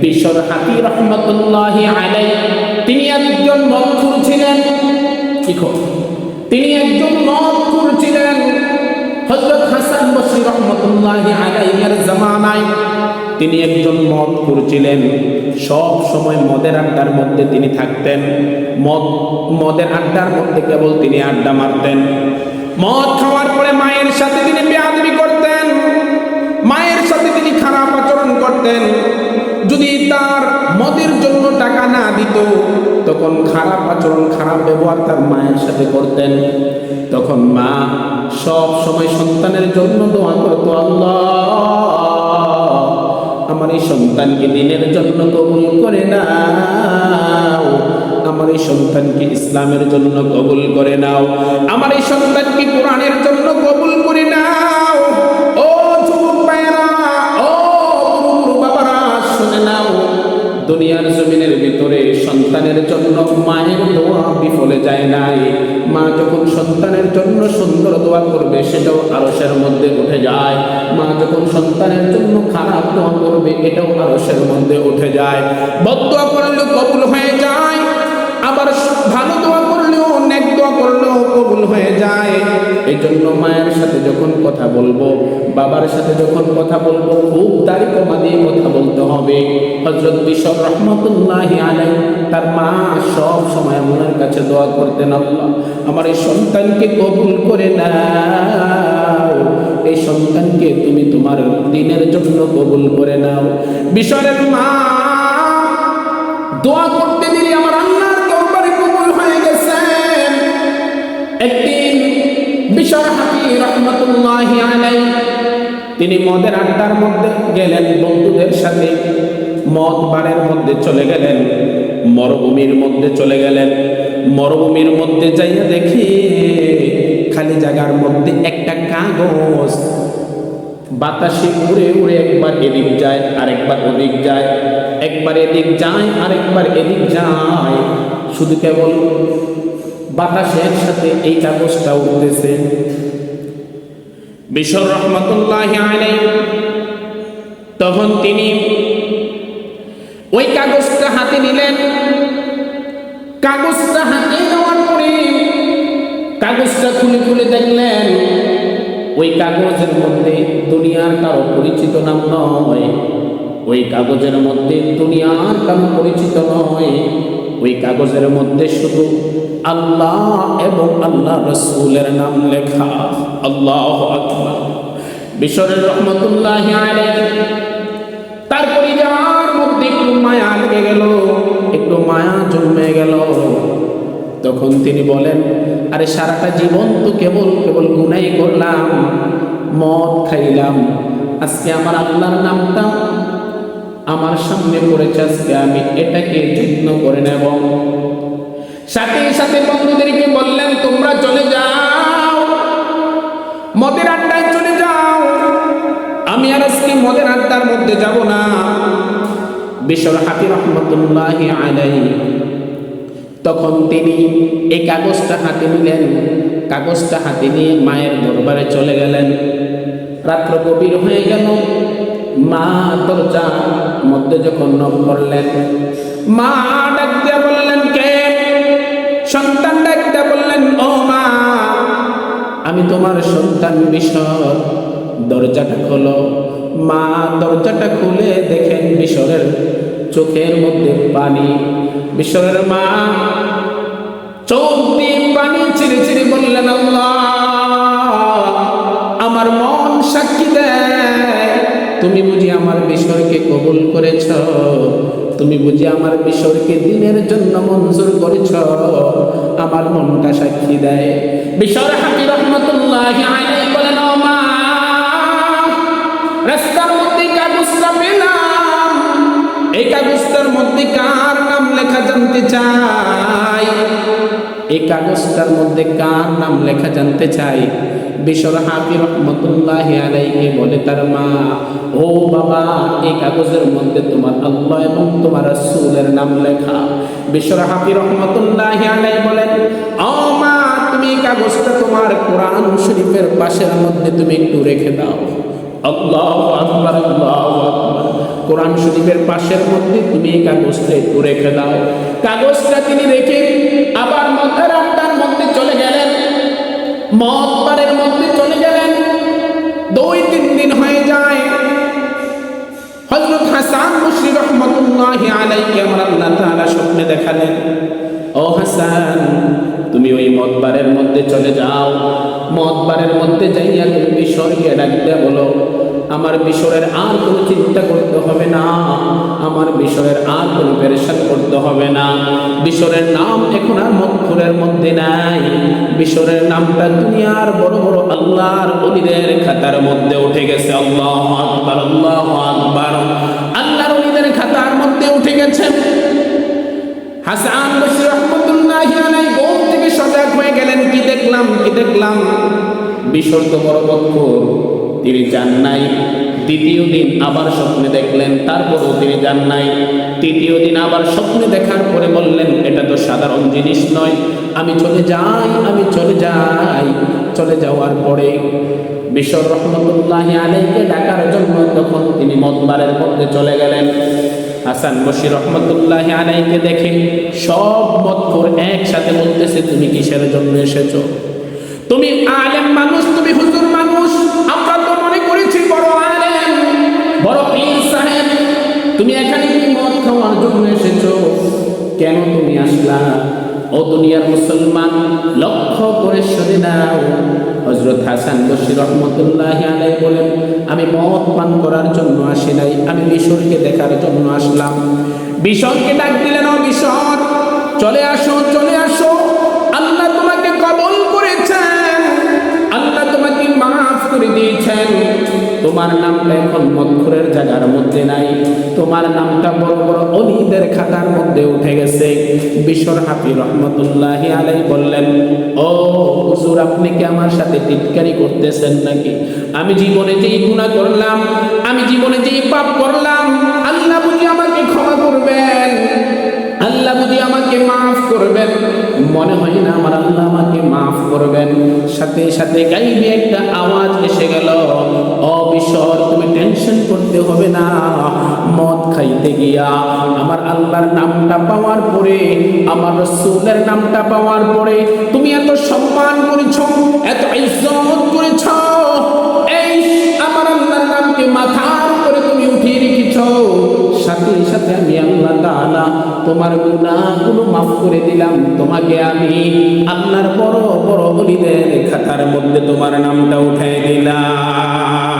বিশ্বর হাতি রহমতুল্লাহ আলাই তিনি একজন ছিলেন। তিনি একজন ছিলেন। হযরত হাসান রহমতুল্লাহ জামানায় তিনি একজন মদখুর ছিলেন। সব সময় মদের আড্ডার মধ্যে তিনি থাকতেন। মদ, মদের আড্ডার মধ্যে কেবল তিনি আড্ডা মারতেন। মদ খাওয়ার পরে মায়ের সাথে তিনি বেয়াদবি করতেন। মায়ের সাথে তিনি খারাপ আচরণ করতেন। মদের জন্য টাকা না দিত, তখন খারাপ আচরণ, খারাপ ব্যবহার তার মায়ের সাথে করতেন। তখন মা সব সময় সন্তানের জন্য দোয়া করতো, আল্লাহ, আমার এই সন্তানকে দিনের জন্য কবুল করে নাও। আমার এই সন্তানকে ইসলামের জন্য কবুল করে নাও। আমার এই সন্তানকে কোরআনের জন্য কবুল করে নাও। দুনিয়ার জমিনের ভিতরে সন্তানের জন্য মায়ের দোয়া বিফলে যায় নাই। মা যখন সন্তানের জন্য সুন্দর দোয়া করবে, সেটাও আরসের মধ্যে উঠে যায়। মা যখন সন্তানের জন্য খারাপ দোয়া করবে, এটাও আরসের মধ্যে উঠে যায়। বদ দোয়া করলে কবুল হয়ে যায়। আবার ভালো দোয়া করলেও কবুল হয়ে যায়। এই জন্য মায়ের সাথে যখন কথা বলব, বাবার সাথে যখন কথা বলব, খুব দাড়ি কমা দিয়ে কথা বলতে হবে। হজরত রহমতুল্লাহ তার মা সব সময় কাছে দোয়া করতেন আমার এই সন্তানকে কবুল করে নাও। এই সন্তানকে তুমি তোমার দিনের জন্য কবুল করে নাও। বিশরের মা দোয়া তিনি মদের আড্ডার মধ্যে গেলেন, বন্ধুদের সাথে মদ বারের মধ্যে চলে গেলেন, মরুভূমির মধ্যে চলে গেলেন। মরুভূমির মধ্যে যাইয়া দেখি খালি জায়গার মধ্যে একটা কাগজ। বাতাসে উড়ে উড়ে একবার এদিক যায়, আরেকবার ওদিক যায়, একবার এদিক যায়, আরেকবার এদিক যায়। শুধু কেবল বাতাসের সাথে এই কাগজটা উঠতেছে বিশর রহমতুল্লাহ তখন তিনি ওই কাগজটা হাতে নিলেন। কাগজটা হাতে নেওয়ার পরে কাগজটা খুলে খুলে দেখলেন, ওই কাগজের মধ্যে দুনিয়ার কারও পরিচিত নাম নয়। ওই কাগজের মধ্যে দুনিয়ার কারও পরিচিত নয়। ওই কাগজের মধ্যে শুধু আল্লাহ এবং আল্লাহ রসুলের নাম লেখা। আল্লাহ আকবার। বিশ্বরের রহমতুল্লাহ তারপরে যার মধ্যে একটু মায়া লেগে গেল, একটু মায়া জন্মে গেল। তখন তিনি বলেন, আরে সারাটা জীবন তো কেবল কেবল গুনাই করলাম, মদ খাইলাম। আজকে আমার আল্লাহর নামটা আমার সামনে পড়েছে, আজকে আমি এটাকে যত্ন করে নেব। সাথে সাথে বন্ধুদেরকে বললেন, তোমরা চলে যাও। মদের আড্ডায় চলে যাও। আমি আর আজকে মদের আড্ডার মধ্যে যাব না। বিশ্বর হাতি রহমতুল্লাহ আলাই তখন তিনি এই কাগজটা হাতে নিলেন। কাগজটা হাতে নিয়ে মায়ের দরবারে চলে গেলেন। রাত্র গভীর হয়ে গেল। মা দরজা মধ্যে যখন নখ করলেন মা আমি তোমার সন্তান বিশর। দরজাটা খোলো। মা দরজাটা খুলে দেখেন বিশরের চোখের মধ্যে পানি। বিশ্বরের মা চোখ দিয়ে পানি ছিঁড়ে ছিঁড়ে বললেন আমার মন সাক্ষী দেয়। তুমি বুঝি আমার বিশ্বরকে কবুল করেছ? তুমি বুঝি আমার বিশ্বরকে দিনের জন্য মঞ্জুর করেছ? আমার মনটা সাক্ষী দেয়। বিশ্বর হাকি এই কার নাম লেখা জানতে চাই? এই কাগজটার মধ্যে হাফি রহমতুল্লাহ বলে তার মা, ও বাবা, এই কাগজের মধ্যে তোমার আল্লাহ এবং তোমার রাসূলের নাম লেখা। বিশর হাফি রহমতুল্লাহ আলাই বলেন, ও মা তুমি কাগজটা তোমার কোরআন শরীফের পাশের মধ্যে তুমি একটু রেখে দাও। আল্লাহ আকবার, আল্লাহ কোরআন শরীফের পাশের মধ্যে তুমি এই কাগজটা একটু রেখে দাও। কাগজটা তিনি রেখে আবার মদের আড্ডার মধ্যে চলে গেলেন। মদ মধ্যে চলে গেলেন। দুই, তিন দিন হয়ে যায়। হযরত হাসান বসরি রহমাতুল্লাহি আলাইহি আমার আল্লাহ তাআলা স্বপ্নে দেখালেন। মদবারের মধ্যে চলে যাও। মদবারের মধ্যে যাইয়া তুমি বিশ্বরকে ডাক দিয়ে বলো, আমার বিষয়ের আর কোনো চিন্তা করতে হবে না, আমার বিষয়ের আর কোনো পেরেশান করতে হবে না। বিষয়ের নাম এখন আর মক্ষরের মধ্যে নাই। বিষয়ের নামটা দুনিয়ার বড় বড় আল্লাহর অলিদের খাতার মধ্যে উঠে গেছে। আল্লাহ আকবার আল্লাহ আকবার। আল্লাহর অলিদের খাতার মধ্যে উঠে গেছে। হাসান বসির রহমতুল্লাহি আলাই ঘুম থেকে সজাগ হয়ে গেলেন কি দেখলাম কি দেখলাম? বিসর্গ বক্ষর তিনি যান নাই। দ্বিতীয় দিন আবার স্বপ্নে দেখলেন, তারপরও তিনি যান নাই। তৃতীয় দিন আবার স্বপ্নে দেখার পরে বললেন, এটা তো সাধারণ জিনিস নয়। আমি চলে যাই, আমি চলে যাই, চলে যাওয়ার পরে। বিশ্বর রহমতুল্লাহ আলাইকে ডাকার জন্য তখন তিনি মতবারের মধ্যে চলে গেলেন। হাসান বশির রহমতুল্লাহ আলাইকে দেখে সব মতপুর একসাথে বলতেছে, তুমি কিসের জন্য এসেছ? তুমি আলেম মানুষ, তুমি হুজুর মানুষ। আমরা তো মনে করেছি বড় আলেম, বড় পীর সাহেব। তুমি এখানে কি মদ খাওয়ার জন্য এসেছ? কেন তুমি আসলা? ও দুনিয়ার মুসলমান, লক্ষ্য করে শুনে নাও। হজরত হাসান বসির রহমতুল্লাহ আলাই বলেন, আমি মত পান করার জন্য আসি নাই, আমি মিশরকে দেখার জন্য আসলাম। বিশ্বকে ডাক দিলেন, ও বিশ্ব চলে আসো চলে আসো। আল্লাহ তোমাকে কবল করেছেন। আল্লাহ তোমাকে মাফ করে দিয়েছেন। তোমার নামটা এখন মক্ষরের জায়গার মধ্যে নাই। তোমার নামটা বড় বড় অলিদের খাতার মধ্যে উঠে গেছে। বিশর হাফি রহমতুল্লাহ আলাই বললেন, ও হুজুর, আপনি কি আমার সাথে টিটকারি করতেছেন নাকি? আমি জীবনে যেই গুণা করলাম, আমি জীবনে যেই পাপ করলাম, আল্লাহ বুঝি আমাকে ক্ষমা করবেন, আল্লাহ বুঝি আমাকে মাফ করবেন। মনে হয় না আমার আল্লাহ আমাকে করবেন। সাথে সাথে গাইবে একটা আওয়াজ এসে গেল। অবিসর তুমি টেনশন করতে হবে না। মদ খাইতে গিয়া আমার আল্লাহর নামটা পাওয়ার পরে, আমার রসুলের নামটা পাওয়ার পরে তুমি এত সম্মান করেছ, এত ইজ্জত করেছ। এই আমার আল্লাহর নামকে মাথার করে তুমি উঠিয়ে রেখেছ। সাথে সাথে আমি আল্লাহ তোমার গুণাগুলো মাফ করে দিলাম। তোমাকে আমি আল্লাহর বড় বড় বলিদের খাতার মধ্যে তোমার নামটা উঠাই দিলাম।